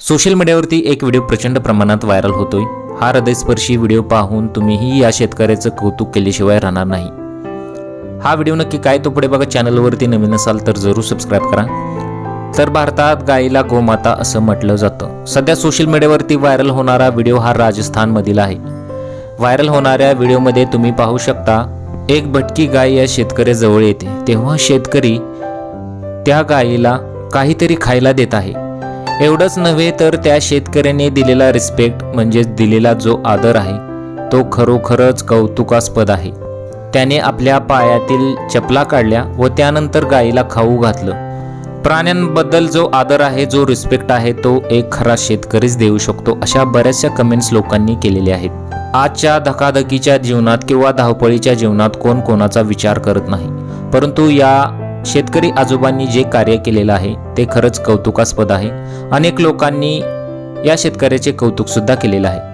Social मीडियावरती एक video प्रचंड प्रमाणात व्हायरल होतोय. हा हृदयस्पर्शी व्हिडिओ पाहून तुम्हीही या शेतकऱ्याचं कौतुक केल्याशिवाय राहणार नाही. हा व्हिडिओ नक्की काय तो पुढे बघा. चॅनलवरती नवीन असाल तर जरूर सबस्क्राईब करा. तर भारतात गाईला गोमाता असं म्हटलं जातं. सध्या सोशल मीडियावरती व्हायरल होणारा व्हिडिओ हा राजस्थानमधील आहे. व्हायरल होणाऱ्या व्हिडिओमध्ये तुम्ही पाहू शकता एक भटकी गाय या शेतकऱ्याजवळ येते. तेव्हा शेतकरी त्या गायीला काहीतरी खायला देत आहे. एवढंच नव्हे तर त्या शेतकऱ्याने दिलेला रिस्पेक्ट म्हणजेच दिलेला जो आदर आहे तो खरोखरच कौतुकास्पद आहे. त्याने आपल्या पायातील चपला काढल्या व त्यानंतर गायीला खाऊ घातलं. प्राण्यांबद्दल जो आदर आहे जो रिस्पेक्ट आहे तो एक खरा शेतकरीच देऊ शकतो अशा बऱ्याचशा कमेंट्स लोकांनी केलेल्या आहेत. आजच्या धकाधकीच्या जीवनात किंवा धावपळीच्या जीवनात कोण कोणाचा विचार करत नाही. परंतु या शेतकरी आजोबांनी जे कार्य केलेलं आहे ते खरंच कौतुकास्पद आहे. अनेक लोकांनी या शेतकऱ्याचे कौतुकसुद्धा केलेलं आहे.